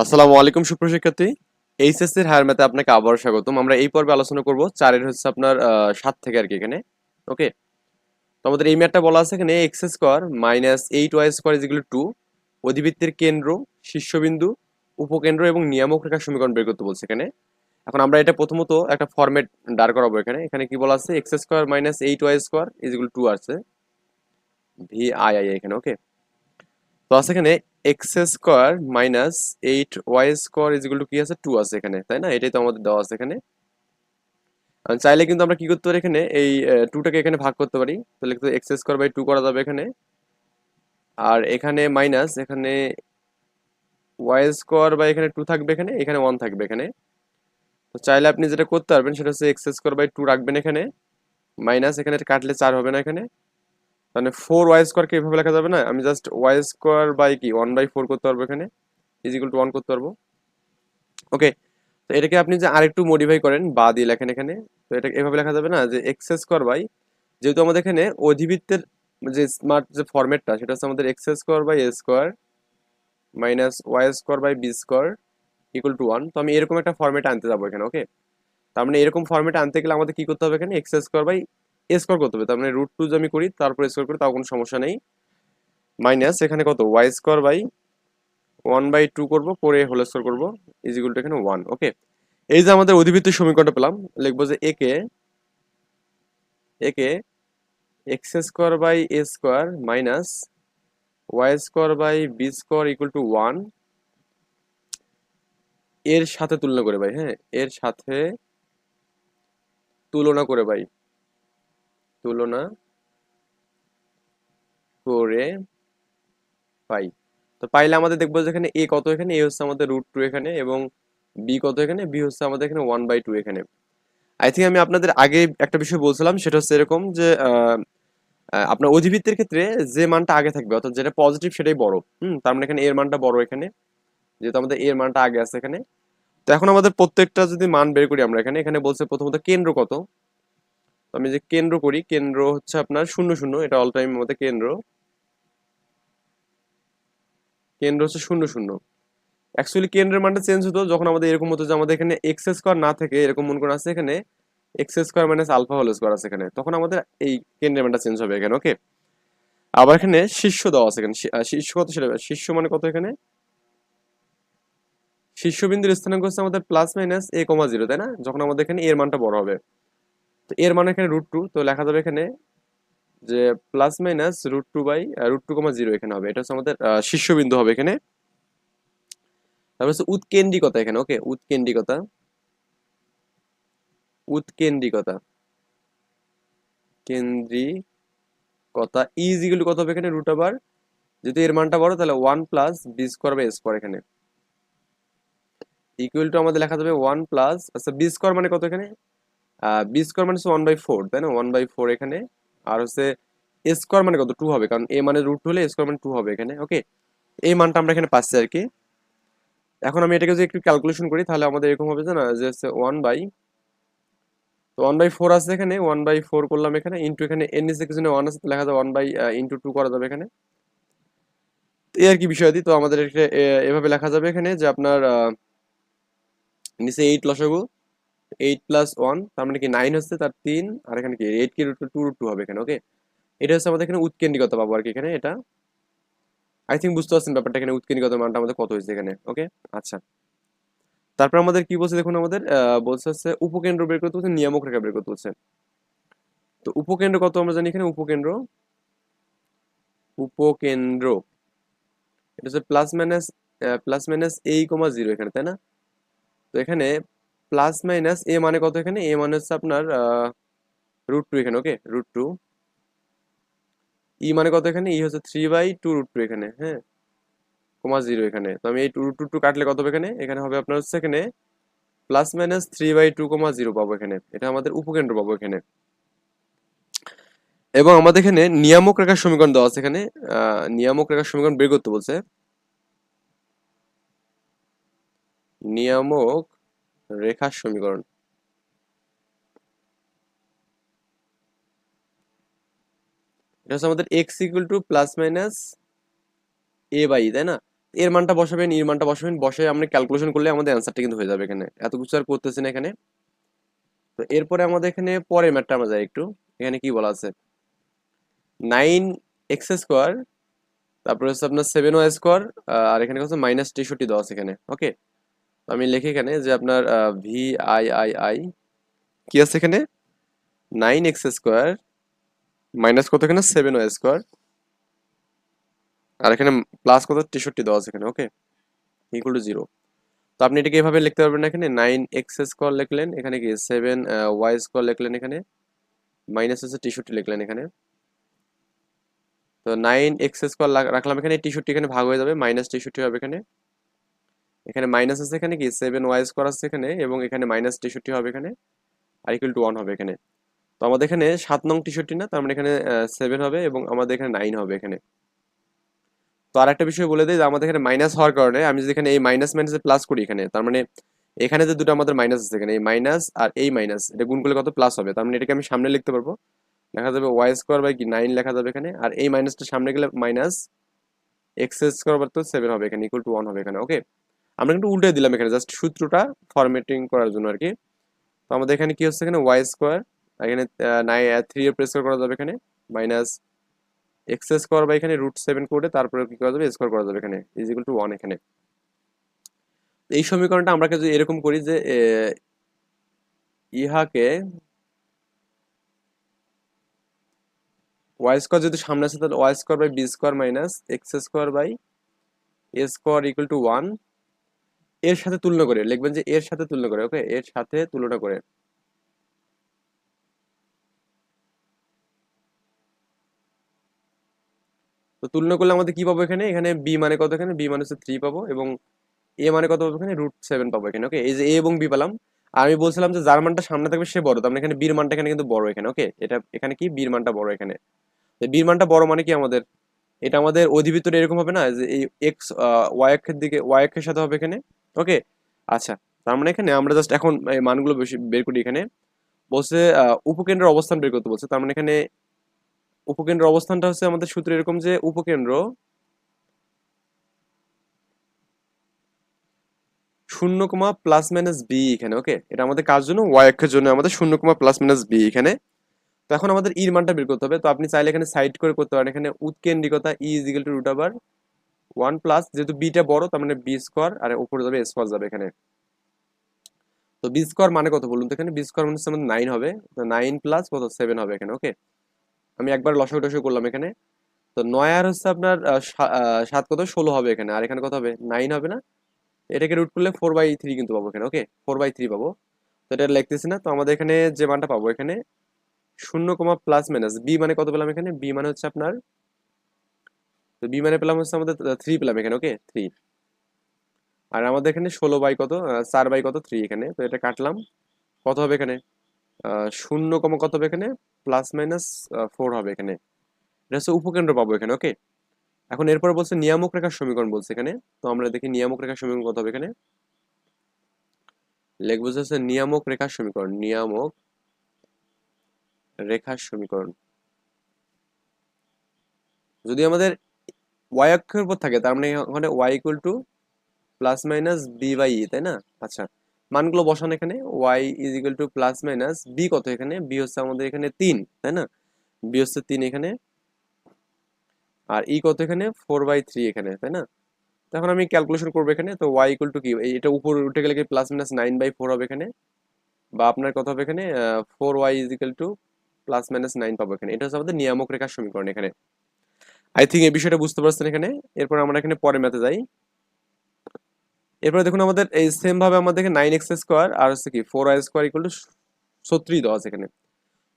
আসসালামু আলাইকুম সুপ্রশিক্ষার্থী এইচএসসি এর হায়ার ম্যাথে আপনাকে আবারও স্বাগতম। আমরা এই পর্বে আলোচনা করব। চারের হচ্ছে আপনার সাত থেকে আর কি এখানে। ওকে? তো আমাদের এই ম্যাথটা বলা আছে এখানে X square minus eight Y square is two অধিবৃত্তের কেন্দ্র, শীর্ষবিন্দু, উপকেন্দ্র এবং নিয়ামক রেখার সমীকরণ বের করতে বলছে এখানে। এখন আমরা এটা প্রথমত একটা ফরম্যাট দাঁড় করাবো এখানে। এখানে কি বলা আছে? X square minus eight Y square is two আছে ভি আই আই এখানে, ওকে? তো আছে এখানে X square minus eight Y square is two কি আছে? টু আছে এখানে, তাই না? এটাই তো আমাদের দেওয়া আছে এখানে। চাইলে কিন্তু আমরা কি করতে পারি এখানে? এই টুটাকে এখানে ভাগ করতে পারি। তো লিখতে এক্স স্কোয়ার বাই টু করা যাবে এখানে। আর এখানে মাইনাস এখানে ওয়াই স্কোয়ার বা এখানে টু থাকবে এখানে এখানে ওয়ান থাকবে এখানে। তো চাইলে আপনি যেটা করতে পারবেন, সেটা হচ্ছে এক্স স্কোয়ার বাই টু রাখবেন এখানে। মাইনাস এখানে কাটলে চার হবে না এখানে। মানে ফোর ওয়াই স্কোয়ারকে এভাবে লেখা যাবে না? আমি জাস্ট ওয়াই স্কোয়ার বাই কি? ওয়ান বাই ফোর করতে পারব এখানে। ইজিকুল টু ওয়ান করতে পারব। ওকে তো এটাকে আপনি যে আরেকটু মডিফাই করেন, বা দিয়ে লেখেন এখানে, তো এটা এভাবে লেখা যাবে না? যে এক্স স্কোয়ার বাই যেহেতু আমাদের এখানে অধিবৃত্তের যে স্মার্ট যে ফরম্যাটটা সেটা হচ্ছে আমাদের X square by A square minus Y square by B square equal to one তো আমি এরকম একটা ফরম্যাট আনতে যাব এখানে ওকে তার মানে এরকম ফরম্যাট আনতে গেলে আমাদের কি করতে হবে এখানে? এক্স স্কোয়ার বাই স্কোয়ার করতে হবে, তার মানে রুট টু আমি করি, তারপর স্কোয়ার করি, তাও কোনো সমস্যা নেই। মাইনাস এখানে কত? Y square by one by two করব করে হোল স্কোয়ার করব ইজিকুল এখানে ওয়ান ওকে এই যে আমাদের অধিবৃত্ত সমীকরণটা পেলাম, লিখব যে একে একে X square by A square minus Y square by B square equal to ওয়ানের সাথে তুলনা করে ভাই হ্যাঁ? এর সাথে তুলনা করে ভাই। তুলনা করে পাই। তো পাইলে আমাদের দেখব যে এখানে এ কত এখানে? এ হচ্ছে আমাদের রুট টু এখানে এবং বি কত এখানে? বি হচ্ছে আমাদের এখানে ওয়ান বাই টু এখানে। আই থিঙ্ক আমি আপনাদের আগে একটা বিষয় বলছিলাম, সেটা হচ্ছে এরকম যে আপনার অধিবৃত্তের ক্ষেত্রে যে মানটা আগে থাকবে, অর্থাৎ যেটা পজিটিভ সেটাই বড়, হুম? তার মানে এখানে এর মানটা বড় এখানে, যেহেতু আমাদের এর মানটা আগে আছে এখানে। তো এখন আমাদের প্রত্যেকটা যদি মান বের করি আমরা এখানে এখানে বলছে প্রথমত কেন্দ্র কত? আমি যে কেন্দ্র করি, কেন্দ্র হচ্ছে আপনার শূন্য শূন্য, এটা অল টাইম মধ্যে কেন্দ্র। কেন্দ্র হচ্ছে শূন্য শূন্য। অ্যাকচুয়ালি কেন্দ্রের মানটা চেঞ্জ হতো যখন আমাদের এরকম হতো যে আমাদের এখানে এক্স স্কোয়ার না থেকে, এরকম মনে করে আছে এখানে X square minus alpha whole square আছে এখানে। তখন আমাদের এই কেন্দ্রের মানটা চেঞ্জ হবে এখানে ওকে আবার এখানে শীর্ষ দেওয়া আছে এখানে শীর্ষ কত সেটা শীর্ষ মানে কত এখানে? শীর্ষবিন্দুর স্থানাঙ্ক হচ্ছে আমাদের plus minus A comma zero তাই না? যখন আমাদের এখানে এর মানটা বড় হবে। তো এর মানে এখানে রুট টু তো লেখা যাবে এখানে যে plus minus root two by root two comma zero এখানে হবে। এটা হচ্ছে আমাদের শীর্ষবিন্দু হবে এখানে। তারপর হচ্ছে উৎকেন্দ্রিকতা এখানে ওকে উৎকেন্দ্রিকতা। উৎকেন্দ্রিকতা। কেন্দ্রিকতা ইজ ইকুয়াল কত হবে এখানে? রুট আবার যদি এর মানটা বড়, তাহলে one plus B square by square এখানে। ইকুয়াল টু আমাদের লেখা যাবে ওয়ান প্লাস আচ্ছা বি স্কোয়ার মানে কত এখানে? বি স্কোয়ার মানে ওয়ান বাই ফোর তাই না? ওয়ান বাই ফোর এখানে। আর হচ্ছে এ স্কোয়ার মানে কত? টু হবে, কারণ এ মানে রুট হলে স্কোয়ার মানে টু হবে এখানে ওকে এই মানটা আমরা এখানে পাচ্ছি আর কি। এখন আমি এটাকে যদি একটু ক্যালকুলেশন করি, তাহলে আমাদের এরকম হবে যে না যে হচ্ছে ওয়ান বাই তো ওয়ান বাই ফোর আছে এখানে ওয়ান বাই ফোর করলাম এখানে ইন্টু এখানে এন নিচে কিছু ওয়ান আছে লেখা যাবে ওয়ান বাই ইন্টু টু করা যাবে এখানে। এই আর কি বিষয় তো আমাদের এভাবে লেখা যাবে এখানে যে আপনার নিচে এইট লসাগু এইট প্লাস ওয়ান তার মানে কি নাইন হচ্ছে তার তিন, আর এখানে কি এইট কি রুট টু টু হবে এখানে ওকে এটা হচ্ছে আমাদের এখানে উৎকেন্দ্রিকতা পাবো আর কি এখানে, এটা। আই থিঙ্ক বুঝতে পারছেন ব্যাপারটা, এখানে উৎকেন্দ্রিকতার মানটা আমাদের কত হয়েছে এখানে ওকে আচ্ছা। তারপর আমাদের কি বলছে, দেখুন আমাদের বলছে হচ্ছে উপকেন্দ্র বের করতে হচ্ছে নিয়ামক রেখা বের করতে হচ্ছে তো উপকেন্দ্র কত আমরা জানি এখানে, উপকেন্দ্র? উপকেন্দ্র। এটা হচ্ছে প্লাস মাইনাস প্লাস মাইনাস এই কমা জিরো এখানে, তাই না? তো এখানে প্লাস মাইনাস এ মানে কত এখানে? এ মানে হচ্ছে আপনার রুট টু এখানে ওকে রুট টু ই মানে কত এখানে? ই হচ্ছে three by two root two এখানে হ্যাঁ? কমা জিরো এখানে। তো আমি এই টু টু টু কাটলে কত হবে এখানে? এখানে হবে আপনার হচ্ছে এখানে plus minus three by two comma zero পাবো এখানে। এটা আমাদের উপকেন্দ্র পাবো এখানে। এবং আমাদের এখানে নিয়ামক রেখার সমীকরণ দেওয়া আছে এখানে। নিয়ামক রেখার সমীকরণ বের করতে বলছে। নিয়ামক রেখার সমীকরণ। এটা হচ্ছে আমাদের X equal to plus minus A by তাই না? এর মানটা বসাবেন এর মানটা বসাবেন, বসে আমরা ক্যালকুলেশন করলে আমাদের অ্যান্সারটা কিন্তু হয়ে যাবে এখানে। এত কিছু আর করতেছি না এখানে। তো এরপরে আমাদের এখানে পরের ম্যাথটা আমরা যাই একটু। এখানে কি বলা আছে? নাইন এক্স স্কোয়ার তারপরে হচ্ছে আপনার সেভেন ওয়াই স্কোয়ার আর এখানে হচ্ছে মাইনাস তেষট্টি আছে এখানে। ওকে আমি লিখি এখানে যে আপনার ভি আই আই আই কি আছে এখানে? নাইন এক্স স্কোয়ার মাইনাস কত এখানে? সেভেন ওয়াই স্কোয়ার আর এখানে প্লাস কত? তেষট্টি দেওয়া আছে এখানে ওকে ইকুয়াল টু জিরো তো আপনি এটাকে এভাবে লিখতে পারবেন এখানে। নাইন এক্স স্কোয়ার লিখলেন, এখানে কি সেভেন ওয়াই স্কোয়ার লিখলেন এখানে। মাইনাস হচ্ছে তেষট্টি লিখলেন এখানে। তো নাইন এক্স স্কোয়ার রাখলাম এখানে, তেষট্টি এখানে ভাগ হয়ে যাবে মাইনাস তেষট্টি হবে এখানে। এখানে মাইনাস আছে এখানে কি? সেভেন ওয়াই স্কোয়ার আছে এখানে এবং এখানে মাইনাস তেষট্টি হবে এখানে আর ইকুয়াল টু ওয়ান হবে এখানে। তো আমাদের এখানে সাত নং তেষট্টি না? তার মানে এখানে সেভেন হবে এবং আমাদের এখানে নাইন হবে এখানে। তো আর একটা বিষয় বলে দিই যে আমাদের এখানে মাইনাস হওয়ার কারণে আমি যদি এখানে এই মাইনাস মাইনাসে প্লাস করি এখানে, তার মানে এখানে যে দুটো আমাদের মাইনাস আছে এখানে, এই মাইনাস আর এই মাইনাস এটা গুণ করলে কত প্লাস হবে? তার মানে এটাকে আমি সামনে লিখতে পারব। লেখা যাবে ওয়াই স্কোয়ার বাই কি? নাইন লেখা যাবে এখানে আর এই মাইনাসটা সামনে গেলে মাইনাস এক্স স্কোয়ার তো সেভেন হবে এখানে ইকুয়াল টু ওয়ান হবে এখানে ওকে আমরা কিন্তু উল্টে দিলাম এখানে জাস্ট সূত্রটা ফরম্যাটিং করার জন্য আর কি তো আমাদের এখানে কি হচ্ছে এখানে? ওয়াই স্কোয়ার এখানে নাই থ্রি এর প্রেস করা যাবে এখানে মাইনাস এক্স স্কোয়ার বা এখানে রুট সেভেন করে তারপরে কি করা যাবে? স্কোয়ার করা যাবে এখানে ইজ ওয়ান এখানে। এই সমীকরণটা আমরা যদি এরকম করি যে ইহাকে ওয়াই স্কোয়ার যদি সামনে আসে তাহলে Y square by B square minus X square by A square equal to one এর সাথে তুলনা করে, লিখবেন যে এর সাথে তুলনা করে ওকে এর সাথে তুলনা করে। তো তুলনা করলে আমাদের কি পাবো এখানে? এখানে বি মানে কত এখানে? বি মানে হচ্ছে থ্রি পাবো এবং এ মানে কত পাবো এখানে? রুট সেভেন পাবো এখানে ওকে এই যে এ এবং বি পেলাম। আর আমি বলছিলাম যে যার মানটা সামনে থাকবে সে বড়, তার মানে এখানে বির মানটা এখানে কিন্তু বড় এখানে ওকে এটা এখানে কি? বির মানটা বড় এখানে। বির মানটা বড় মানে কি আমাদের? এটা আমাদের অধিভিতরে এরকম হবে না যে এই এক্স ওয়াই অক্ষের দিকে ওয়াই অক্ষের সাথে হবে এখানে ওকে আচ্ছা তার মানে এখানে আমরা জাস্ট এখন মানগুলো বেশি বের করি এখানে। বলছে উপকেন্দ্রের অবস্থান বের করতে বলছে, তার মানে এখানে উপকেন্দ্র অবস্থানটা হচ্ছে আমাদের সূত্র এরকম যে উপকেন্দ্র শূন্য কমা প্লাস মাইনাস বি এখানে ওকে এটা আমাদের কাজ জন্য? ওয়াই অক্ষের জন্য আমাদের শূন্য কমা প্লাস মাইনাস বি এখানে। তো এখন আমাদের ইর মানটা বের করতে হবে। তো আপনি চাইলে এখানে সাইড করে করতে পারেন। এখানে উৎকেন্দ্রিকতা E is equal to root over one plus যেহেতু বিটা বড়, তার মানে বি স্কোয়ার আর উপরে যাবে স্কোয়ার যাবে এখানে। তো বি স্কোয়ার মানে কত বলুন তো এখানে? বি স্কোয়ার মানে আমাদের নাইন হবে। তো নাইন প্লাস কত? সেভেন হবে এখানে ওকে আমি একবার লসাগু টসাগু করলাম এখানে। তো নয় আর হচ্ছে আপনার সাত কত? ষোলো হবে এখানে। আর এখানে কত হবে? নাইন হবে না? এটাকে রুট করলে ফোর বাই থ্রি কিন্তু পাবো এখানে ওকে ফোর বাই থ্রি পাবো। তো এটা লিখতেছি না। তো আমাদের এখানে যে মানটা পাবো এখানে শূন্য কমা প্লাস মাইনাস বি মানে কত পেলাম এখানে? বি মানে হচ্ছে আপনার, তো বি মানে পেলাম হচ্ছে আমাদের থ্রি পেলাম এখানে ওকে থ্রি আর আমাদের এখানে ষোলো বাই কত? চার বাই কত? থ্রি এখানে। তো এটা কাটলাম। কত হবে এখানে? শূন্য কমা কত হবে এখানে? প্লাস মাইনাস ফোর হবে এখানে। এটা হচ্ছে উপকেন্দ্র পাবো এখানে ওকে এখন এরপরে বলছে নিয়ামক রেখার সমীকরণ বলছে এখানে। তো আমরা দেখি নিয়ামক রেখার সমীকরণ কত হবে এখানে? লিখব হচ্ছে নিয়ামক রেখার সমীকরণ। নিয়ামক রেখার সমীকরণ। যদি আমাদের ওয়াই অক্ষের উপর থাকে, তার মানে ওখানে Y equal to plus minus B by E তাই না? আচ্ছা মানগুলো বসান এখানে। Y is equal to plus minus B কত এখানে? বি হচ্ছে আমাদের এখানে তিন, তাই না? বি হচ্ছে তিন এখানে। আর ই কত এখানে? ফোর বাই থ্রি এখানে, তাই না? তখন আমি ক্যালকুলেশন করব এখানে। তো ওয়াই ইকুয়াল টু কি? এটা উপর উঠে গেলে কি plus minus nine by four হবে এখানে? বা আপনার কত হবে এখানে? Four Y is equal to plus minus nine পাবো এখানে। এটা হচ্ছে আমাদের নিয়ামক রেখার সমীকরণ এখানে। আই থিঙ্ক এই বিষয়টা বুঝতে পারছেন এখানে। এরপর আমরা এখানে পরে ম্যাথে যাই। এরপরে দেখুন আমাদের এই সেম ভাবে আমাদের নাইন এক্স স্কোয়ার আর হচ্ছে কি four I square equal to ছত্রিশ দেওয়া আছে এখানে।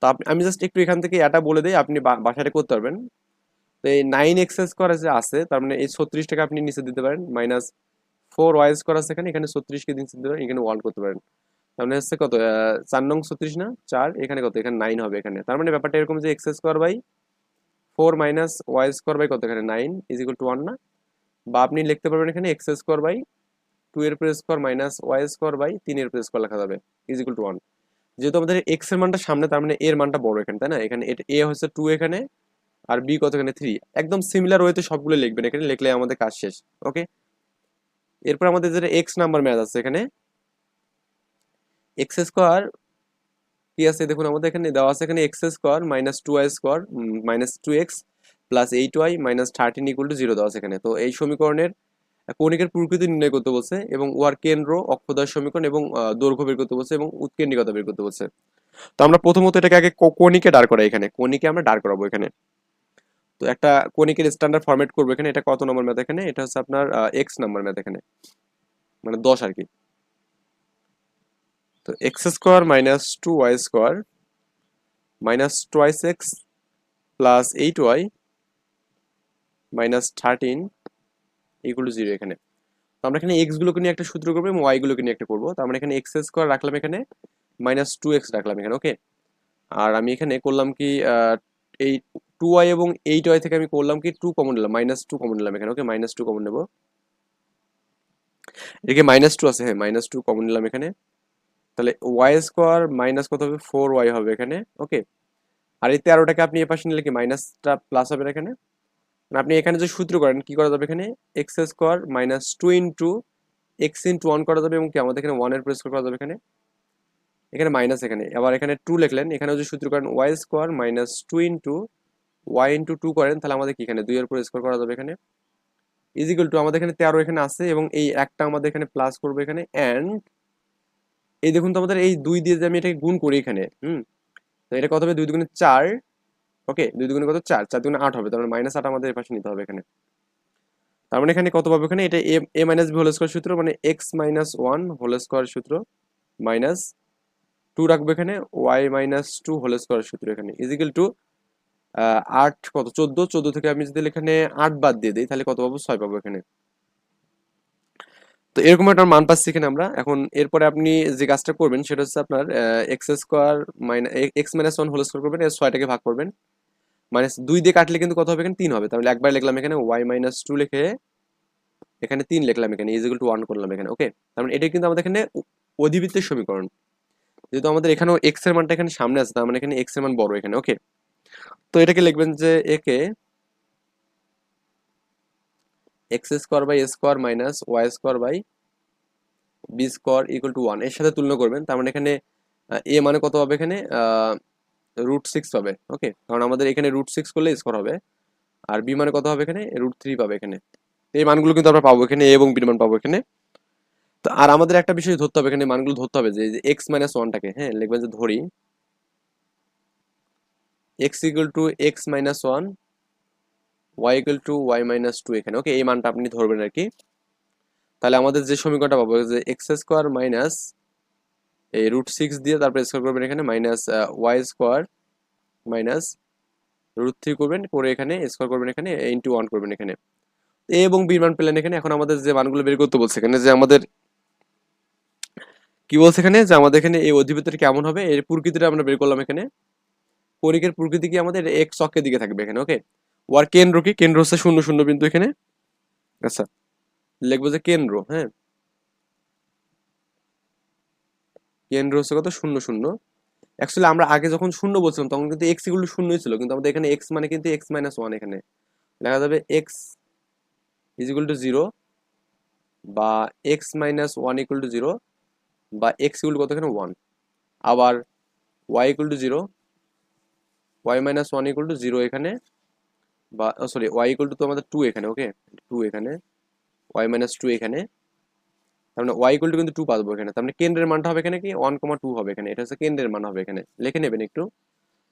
তো আমি জাস্ট একটু এখান থেকে এটা বলে দিই, আপনি বাসাটা করতে পারবেন। তো এই নাইন এক্স স্কোয়ার যে আছে, তার মানে এই ছত্রিশটাকে আপনি নিচে দিতে পারেন মাইনাস ফোর ওয়াই স্কোয়ার আছে এখানে এখানে ছত্রিশকে নিচে দিতে পারেন, এখানে ওয়ান করতে পারেন। মানে হচ্ছে কত চার নং ছত্রিশ না? চার, এখানে কত? এখানে নাইন হবে এখানে। তার মানে ব্যাপারটা এরকম যে x square by four minus y square by কত এখানে? Nine is equal to one না? বা আপনি লিখতে পারবেন এখানে এক্স স্কোয়ার বাই টু এর press square minus y square by তিন এর প্রেস স্কোয়ার লেখা যাবে ইজ ইকুয়াল টু ওয়ান যেহেতু আমাদের এক্সের মানটা সামনে, তার মানে এর মানটা বড় এখানে, তাই না? এখানে এ হচ্ছে টু এখানে, আর বি কত এখানে? থ্রি একদম সিমিলার ওয়েতে সবগুলো লিখবেন এখানে, লিখলে আমাদের কাজ শেষ ওকে এরপর আমাদের যেটা এক্স নাম্বার ম্যাথ আছে এখানে এক্স স্কোয়ার কি আছে? দেখুন, আমাদের এখানে দেওয়া আছে এখানে x square minus two y square minus two x plus eight y minus thirteen equal to zero দেওয়া আছে এখানে। তো এই সমীকরণের কৌণিকের প্রকৃতি নির্ণয় করতে বলছে এবং ওয়ার কেন্দ্র অক্ষদয় সমীকরণ এবং দৈর্ঘ্য বের করতে বলছে এবং উৎকেন্দ্রিকতা বের করতে বলছে। তো আমরা প্রথমত এটাকে আগে ক- কণিকে দাঁড় করাই এখানে। কণিকে আমরা দাঁড় করাবো এখানে। তো একটা কণিকের স্ট্যান্ডার্ড ফরম্যাট করব এখানে। এটা কত নম্বর ম্যাথ এখানে? এটা হচ্ছে আপনার এক্স নাম্বার ম্যাথ এখানে। মানে দশ আর কি। তো x square minus two y square minus twice x plus eight y minus thirteen to zero এখানে। তো আমরা এখানে এক্স গুলোকে নিয়ে একটা সূত্র করব এবং ওয়াই গুলোকে নিয়ে একটা করব। তো আমরা এখানে এক্স স্কোয়ার রাখলাম এখানে মাইনাস টু এক্স রাখলাম এখানে ওকে আর আমি এখানে করলাম কি এই টু ওয়াই এবং এইট ওয়াই থেকে আমি করলাম কি টু কমন নিলাম মাইনাস টু কমন নিলাম এখানে ওকে মাইনাস টু কমন নেব। এদিকে মাইনাস টু আছে হ্যাঁ মাইনাস টু কমন নিলাম এখানে। তাহলে ওয়াই স্কোয়ার মাইনাস কত হবে? ফোর ওয়াই হবে এখানে ওকে আর এই তেরোটাকে আপনি এ পাশে নিলে কি মাইনাসটা প্লাস হবে এখানে? আপনি এখানে যে সূত্র করেন, কি করা যাবে এখানে? X square minus two into x into one করা যাবে এবং কি আমাদের এখানে ওয়ানের প্রেস করা যাবে এখানে? এখানে মাইনাস এখানে। আবার এখানে টু লিখলেন এখানে যদি সূত্র করেন y square minus two into y into two করেন, তাহলে আমাদের কি এখানে দুইয়ের উপর স্কোয়ার করা যাবে এখানে? ইজিক্যাল টু আমাদের এখানে তেরো এখানে আছে এবং এই একটা আমাদের এখানে প্লাস করবে এখানে অ্যান্ড এই দেখুন তো আমাদের এই দুই দিয়ে যে আমি এটাকে গুণ করি এখানে, হুম? তো এটা কত হবে? দুই দুগুণে চার, ওকে? দুই দুগুণে কত? চার। চার দুগুণে আট হবে, তার মানে মাইনাস আট আমাদের এপাশে নিতে হবে এখানে। তার মানে এখানে কত পাবো এখানে? এটা a a minus b whole square সূত্র মানে x minus one whole square সূত্র মাইনাস টু রাখব এখানে y minus two whole square সূত্র এখানে। ইজিক্যাল টু আট কত? চোদ্দ। চোদ্দ থেকে আমি যদি এখানে আট বাদ দিয়ে দিই, তাহলে কত পাবো? ছয় পাবো এখানে। তো এরকম একটা মান পাচ্ছি এখানে আমরা। এখন এরপরে আপনি যে কাজটা করবেন, সেটা হচ্ছে আপনার x square minus x minus one whole square করবেন, এর ছয়টাকে ভাগ করবেন। মাইনাস দুই দিয়ে কাটলে কিন্তু কত হবে? এখানে তিন হবে। তাহলে একবার লিখলাম এখানে ওয়াই মাইনাস টু লিখে এখানে তিন লিখলাম এখানে ইজিক্যাল টু ওয়ান করলাম এখানে ওকে তার মানে এটা কিন্তু আমাদের এখানে অধিবৃত্তের সমীকরণ। যেহেতু আমাদের এখানেও এক্সের মানটা এখানে সামনে আছে, তার মানে এখানে এক্সের মান বড় এখানে ওকে তো এটাকে লিখবেন যে একে x square by square minus y square by b square equal to ওয়ানের সাথে তুলনা করবেন, তার মানে এখানে এ মানে কত হবে এখানে? রুট সিক্স পাবে ওকে কারণ আমাদের এখানে রুট সিক্স করলে স্কোয়ার হবে, আর বি মানে কত হবে এখানে? রুট থ্রি পাবে এখানে। এই মানগুলো কিন্তু আমরা পাবো এখানে, এ এবং বির মান পাবো এখানে। তো আর আমাদের একটা বিষয় ধরতে হবে এখানে, মানগুলো ধরতে হবে যে এক্স মাইনাস ওয়ানটাকে হ্যাঁ লিখবেন যে ধরি। X equal to x minus one y to y minus two এখানে। ওকে এই মানটা আপনি ধরবেন আর কি। তাহলে আমাদের যে সমীকরণটা পাবো, যে এক্স স্কোয়ার মাইনাস এই রুট সিক্স দিয়ে তারপরে স্কোয়ার করবেন এখানে minus y square minus root three করবেন, করে এখানে স্কোয়ার করবেন এখানে ইন্টু ওয়ান করবেন এখানে। এ এবং বির মান পেলেন এখানে, এখন আমাদের যে মানগুলো বের করতে বলছে এখানে, যে আমাদের কি বলছে এখানে, যে আমাদের এখানে এই অধিপতিটা কেমন হবে, এর প্রকৃতিটা আমরা বের করলাম এখানে। কণিকের প্রকৃতি কি আমাদের এক্স অক্ষের দিকে থাকবে এখানে ওকে ওয়ার কেন্দ্র কি? কেন্দ্র হচ্ছে শূন্য শূন্য বিন্দু এখানে। আচ্ছা লিখব যে কেন্দ্র হ্যাঁ। কেন্দ্র হচ্ছে কত? শূন্য শূন্য। অ্যাকচুয়ালি আমরা আগে যখন শূন্য বলছিলাম, তখন কিন্তু এক্স টু শূন্যই ছিল, কিন্তু আমাদের এখানে এক্স মানে কিন্তু এক্স মাইনাস ওয়ান এখানে। লেখা যাবে x is equal to zero বা x minus one equal to zero বা এক্স ইকুয়াল কত এখানে? ওয়ান আবার y equal to zero y minus one equal to zero এখানে। বা সরি ওয়াই ইকুয়াল টু তো আমাদের টু এখানে ওকে টু এখানে ওয়াই মাইনাস টু এখানে মানে ওয়াই ইকুয়াল টু কিন্তু টু পাবো এখানে মানে কেন্দ্রের মানটা হবে এখানে কি? ওয়ান কমা টু হবে এখানে, এটা হচ্ছে কেন্দ্রের মান হবে এখানে, লিখে নেবেন একটু।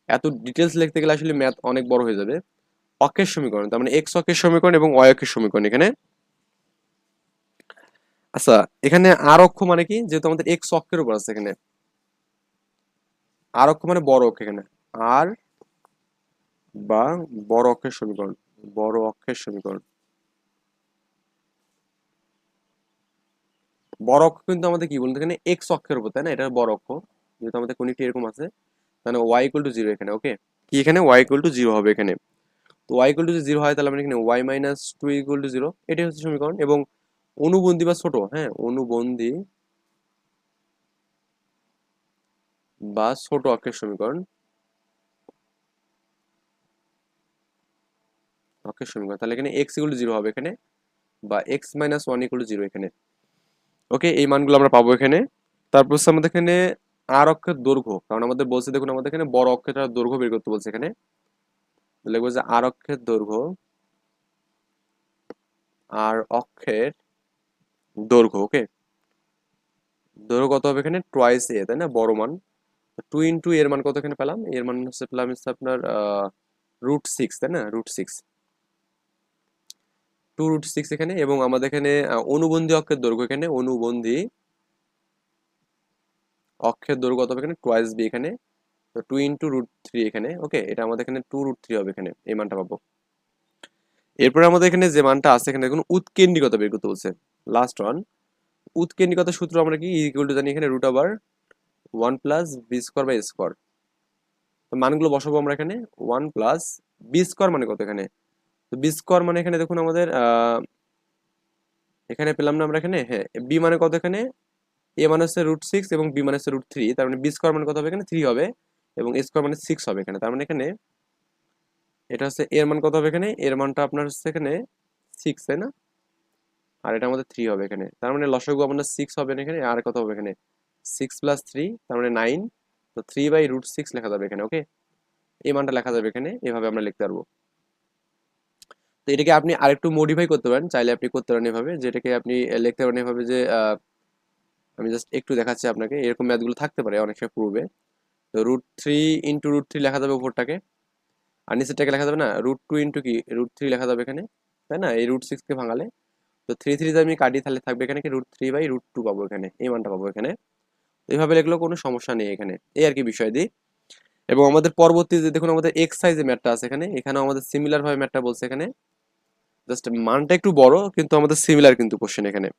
এত ডিটেলস লিখতে গেলে আসলে ম্যাথ অনেক বড় হয়ে যাবে। অক্ষের সমীকরণ, তার মানে এক্স অক্ষের সমীকরণ এবং ওয়াই অক্ষের সমীকরণ এখানে। আচ্ছা এখানে আর অক্ষ মানে কি? যেহেতু আমাদের এক্স অক্ষের উপর আছে এখানে। আর অক্ষ মানে বড় অক্ষ এখানে। আর বা বড় অক্ষের সমীকরণ, বড় অক্ষের সমীকরণ। বড় অক্ষ কিন্তু আমাদের কি বলতে এখানে এক্স অক্ষের উপর, তাই না? এটা বড় অক্ষ, যেহেতু আমাদের কোনটি এরকম আছে, তাহলে ওয়াই ইকুয়াল টু জিরো এখানে ওকে কি এখানে? ওয়াই ইকুয়াল টু জিরো হবে এখানে। তো ওয়াই ইকুয়াল টু জিরো হয়, তাহলে আমরা এখানে y minus two equal to zero এটাই হচ্ছে সমীকরণ। এবং অনুবন্ধী বা ছোট হ্যাঁ অনুবন্ধী বা ছোট অক্ষের সমীকরণ অক্ষের সমীকরণ তাহলে এখানে এক্স ইকুয়াল জিরো হবে এখানে, বা x minus one equal zero এখানে। ওকে, এই মানগুলো আমরা পাবো এখানে। তারপর হচ্ছে আমাদের এখানে আর অক্ষের দৈর্ঘ্য, কারণ আমাদের বলছে, দেখুন, আমাদের এখানে বড় অক্ষের দৈর্ঘ্য বের করতে বলছে এখানে। লিখব যে আর অক্ষের দৈর্ঘ্য আর অক্ষের দৈর্ঘ্য, ওকে? দৈর্ঘ্য কত হবে এখানে? টয়েস এ তাই না? বড় মান। টু ইন্টু এর মান কত এখানে পেলাম? এর মান হচ্ছে পেলাম হচ্ছে আপনার রুট সিক্স তাই না? Root six two root six এখানে এবং আমাদের এখানে অনুবন্ধী অক্ষের দৈর্ঘ্য এখানে, অনুবন্ধী অক্ষের দৈর্ঘ্য কত হবে এখানে? টয়েস বি এখানে টু ইন্টু রুট থ্রি এখানে ওকে এটা আমাদের এখানে টু রুট থ্রি হবে এখানে, এই মানটা পাবো। এরপরে আমাদের এখানে যে মানটা আছে এখানে দেখুন, উৎকেন্দ্রিকতা বের করতে বলছে লাস্ট ওয়ান উৎকেন্দ্রিকতা সূত্র আমরা কি ইকুয়াল টু জানি এখানে root over one plus b square by square তো মানগুলো বসাবো আমরা এখানে ওয়ান প্লাস বি স্কোয়ার মানে কত এখানে? তো বি স্কোয়ার মানে এখানে দেখুন আমাদের এখানে পেলাম না আমরা এখানে হ্যাঁ বি মানে কত এখানে? এ মানে হচ্ছে রুট সিক্স এবং বি মানে হচ্ছে রুট থ্রি তার মানে বি স্কোয়ার মানে কত হবে এখানে? থ্রি হবে এবং এ স্কোয়ার মানে সিক্স হবে এখানে, তার মানে এখানে এটা হচ্ছে এর মান কত হবে এখানে? এর মানটা আপনার হচ্ছে এখানে সিক্স তাই না? আর এটা আমাদের থ্রি হবে এখানে, তার মানে লসগু আপনার সিক্স হবে এখানে আর কত হবে এখানে? সিক্স প্লাস থ্রি তার মানে নাইন তো থ্রি বাই রুট সিক্স লেখা যাবে এখানে ওকে এই মানটা লেখা যাবে এখানে, এভাবে আমরা লিখতে পারব। তো এটাকে আপনি আরেকটু মডিফাই করতে পারেন, চাইলে আপনি করতে পারেন এভাবে। যেটাকে আপনি লিখতে পারেন এভাবে যে আমি জাস্ট একটু দেখাচ্ছি আপনাকে। এরকম ম্যাথগুলো থাকতে পারে অনেক সময় পূর্বে। তো root three into root three লেখা যাবে উপরটাকে। আর নিচেরটাকে লেখা যাবে না রুট টু ইন্টু কি? রুট থ্রি লেখা যাবে এখানে, তাই না? এই রুট সিক্সকে ভাঙালে। তো থ্রি থ্রি আমি কাটি, তাহলে থাকবে এখানে কি? Root three by root two পাবো এখানে। এই মানটা পাবো এখানে। এইভাবে লিখলেও কোনো সমস্যা নেই এখানে। এই আর কি বিষয় দিই এবং আমাদের পরবর্তী যে, দেখুন আমাদের এক্স সাইজে ম্যাটটা আছে এখানে। এখানেও আমাদের সিমিলার ভাবে ম্যাটটা বলছে এখানে। জাস্ট মানটা একটু বড়, কিন্তু আমাদের সিমিলার কিন্তু কোশ্চেন এখানে।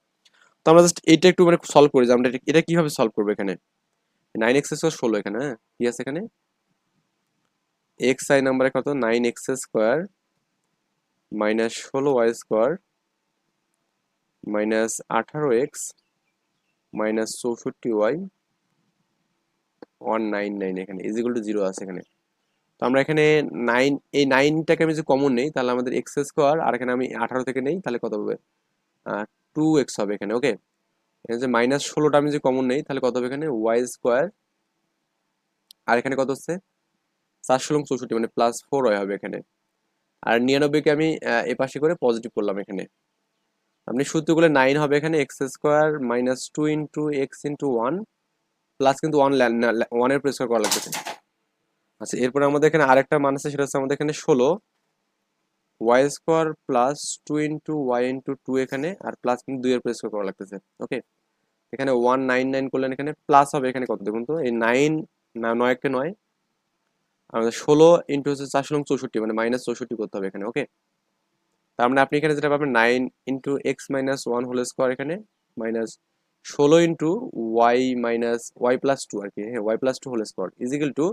তো আমরা জাস্ট এটা একটু মানে সলভ করি যে আমরা এটা- কীভাবে সলভ করব এখানে? নাইন এক্স স্কোয়ার ষোলো এখানে হ্যাঁ? কি আছে এখানে? এক্স আই নাম্বারে কত? নাইন এক্স স্কোয়ার মাইনাস ষোলো ওয়াই স্কোয়ার মাইনাস আঠারো এক্স মাইনাস চৌষট্টি ওয়াই ওয়ান নাইন নাইন এখানে ইজিকুল টু জিরো আছে এখানে। তো আমরা এখানে নাইন এই নাইনটাকে আমি যদি কমন নেই, তাহলে আমাদের এক্স স্কোয়ার আর এখানে আমি আঠারো থেকে নেই, তাহলে কত হবে? টু এক্স হবে এখানে ওকে এখানে যে মাইনাস ষোলোটা আমি যদি কমন নেই, তাহলে কত হবে এখানে? ওয়াই স্কোয়ার আর এখানে কত হচ্ছে? চার ষোলো চৌষট্টি মানে প্লাস ফোর হবে এখানে। আর নিরানব্বইকে আমি এ পাশে করে পজিটিভ করলাম এখানে। আপনি সূত্রগুলো নাইন হবে এখানে x square minus two into x into one plus কিন্তু ওয়ান ওয়ানের প্রেস করা লাগতেছে আচ্ছা এরপরে আমাদের এখানে আরেকটা মান আছে, সেটা হচ্ছে আমাদের এখানে ষোলো। Y square plus two into y into two এখানে, আর প্লাস কিন্তু দুইয়ের প্রেস করা লাগতেছে, ওকে? এখানে ওয়ান নাইন নাইন করলেন এখানে, প্লাস হবে এখানে কত? দেখুন তো, এই নাইন না, নয় আমাদের ষোলো ইন্টু হচ্ছে চারশো লং চৌষট্টি মানে মাইনাস চৌষট্টি করতে হবে এখানে, ওকে? তার মানে আপনি এখানে যেটা পাবেন nine into x minus one whole square এখানে মাইনাস ষোলো into y minus y plus two আর কি হ্যাঁ y plus two whole square equal to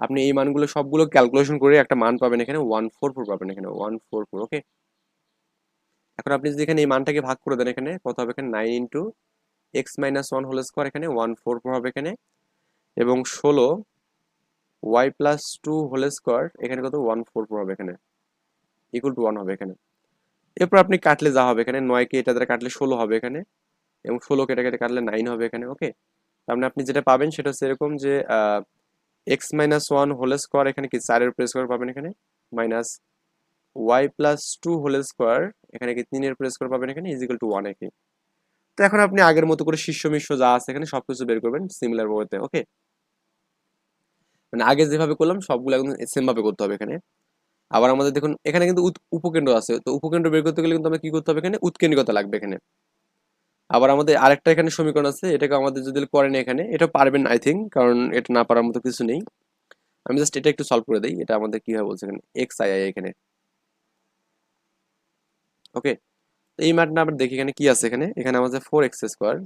আপনি এই মানগুলো সবগুলো ক্যালকুলেশন করে একটা মান পাবেন এখানে ওয়ান ফোর ফোর পাবেন এখানে ওয়ান ফোর ফোর ওকে এখন আপনি যদি এখানে এই মানটাকে ভাগ করে দেন এখানে, কত হবে এখানে? Nine into x minus one whole square এখানে ওয়ান ফোর ফোর হবে এখানে। এবং ষোলো y plus two whole square এখানে কত? ওয়ান ফোর ফোর হবে এখানে। ইকুয়াল টু ওয়ান হবে এখানে। এরপর আপনি কাটলে যা হবে এখানে? নয়কে এটা দ্বারা কাটলে ষোলো হবে এখানে। এবং ষোলোকে এটা কেটে কাটলে নাইন হবে এখানে ওকে তার মানে আপনি যেটা পাবেন সেটা হচ্ছে এরকম যে x minus one whole square এখানে কি চারের প্রেস স্কোয়ার পাবেন এখানে? Minus y plus two whole square এখানে কি তিনের প্রেস স্কোয়ার পাবেন এখানে? ইজিক্যাল টু ওয়ান একে তো এখন আপনি আগের মতো করে শীর্ষ মিশ্র যা আছে এখানে সবকিছু বের করবেন সিমিলার ওয়েতে ওকে মানে আগে যেভাবে করলাম, সবগুলো একদম সেম ভাবে করতে হবে এখানে। আবার আমাদের দেখুন, এখানে কিন্তু উপকেন্দ্র আছে। তো উপকেন্দ্র বের করতে গেলে কিন্তু আমরা কি করতে হবে এখানে? উৎকেন্দ্রিকতা লাগবে এখানে। আবার আমাদের আরেকটা এখানে সমীকরণ আছে, এটাকে আমাদের যদি করেন এখানে এটা পারবেন আই থিঙ্ক কারণ এটা না পারার মতো কিছু নেই। আমি জাস্ট এটা একটু সলভ করে দিই, এটা আমাদের কি হয় বলছে এখানে? এক্স আই আই এখানে। ওকে এই ম্যাটটা আমরা দেখি এখানে কি আছে এখানে। এখানে আমাদের four x square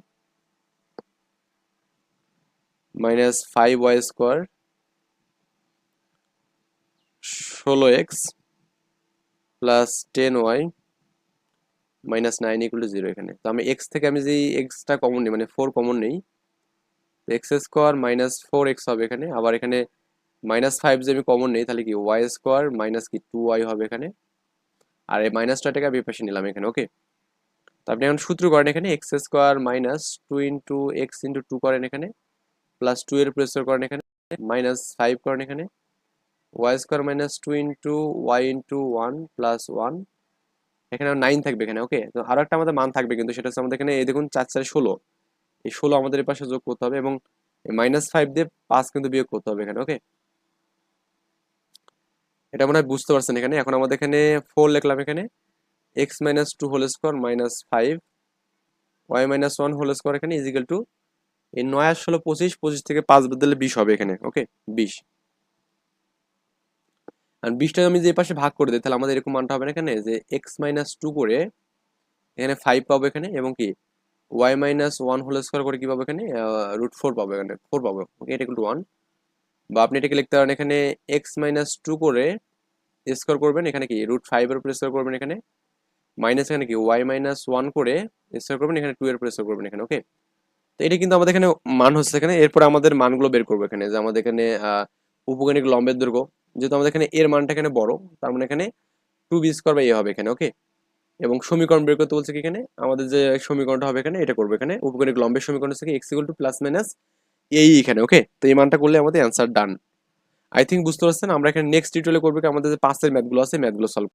minus five y square ষোলো x plus ten y minus nine equal to zero এখানে। তো আমি এক্স থেকে আমি যে এক্সটা কমন নিই মানে ফোর কমন নেই x square minus four x হবে এখানে। আবার এখানে মাইনাস ফাইভ যে আমি কমন নেই, তাহলে কি ওয়াই স্কোয়ার মাইনাস কি টু ওয়াই হবে এখানে। আর এই মাইনাস টয়টাকে আমি পাশে নিলাম এখানে ওকে আপনি এখন সূত্র করেন এখানে x square minus two into x into two করেন এখানে প্লাস টু এর প্রেসার করেন এখানে মাইনাস ফাইভ করেন এখানে y square minus two into y into one plus one এখানে নাইন থাকবে এখানে ওকে তো আরও একটা আমাদের মান থাকবে কিন্তু, সেটা হচ্ছে আমাদের এখানে, এই দেখুন, চার চার ষোলো। এই ষোলো আমাদের এই পাশে যোগ করতে হবে এবং মাইনাস ফাইভ দিয়ে পাঁচ কিন্তু বিয়োগ করতে হবে এখানে ওকে এটা মনে হয় বুঝতে পারছেন এখানে। এখন আমাদের এখানে ফোর লিখলাম এখানে x minus two whole square minus five y minus one whole square এখানে ইজিক্যাল টু এই নয় আর ষোলো, পঁচিশ পঁচিশ থেকে পাঁচ বদলে বিশ হবে এখানে ওকে বিশ। আর বিশটাকে আমি যে পাশে ভাগ করে দিই তাহলে আমাদের এরকম মানটা হবে না এখানে? যে এক্স মাইনাস টু করে এখানে ফাইভ পাবো এখানে এবং কি y minus one whole square করে কি পাবো এখানে? রুট ফোর পাবো এখানে। ফোর পাবো। ওকে এটা টু ওয়ান বা আপনি এটাকে লিখতে পারেন এখানে এক্স মাইনাস টু করে স্কোয়ার করবেন এখানে কি রুট ফাইভের উপর স্কোয়ার করবেন এখানে। মাইনাস এখানে কি ওয়াই মাইনাস ওয়ান করে স্কোয়ার করবেন এখানে টু এর উপর স্কোয়ার করবেন এখানে। ওকে তো এটা কিন্তু আমাদের এখানে মান হচ্ছে এখানে। এরপর আমাদের মানগুলো বের করব এখানে। যে আমাদের এখানে আহ, উপকণিক লম্বের দৈর্ঘ্য যেহেতু আমাদের এখানে এর মানটা এখানে বড়, তার মানে এখানে টু বি স্কোয়ার বা এ হবে এখানে ওকে এবং সমীকরণ বের করতে বলছে কি এখানে? আমাদের যে সমীকরণটা হবে এখানে, এটা করব এখানে। উপকরণিক লম্বের সমীকরণ হচ্ছে x equal to plus minus এই এখানে ওকে তো এই মানটা করলে আমাদের অ্যান্সার ডান আই থিঙ্ক বুঝতে পারছেন, আমরা এখানে নেক্সট টিউটোরিয়ালে করব কি, আমাদের যে পাঁচের ম্যাথগুলো আছে ম্যাথগুলো সলভ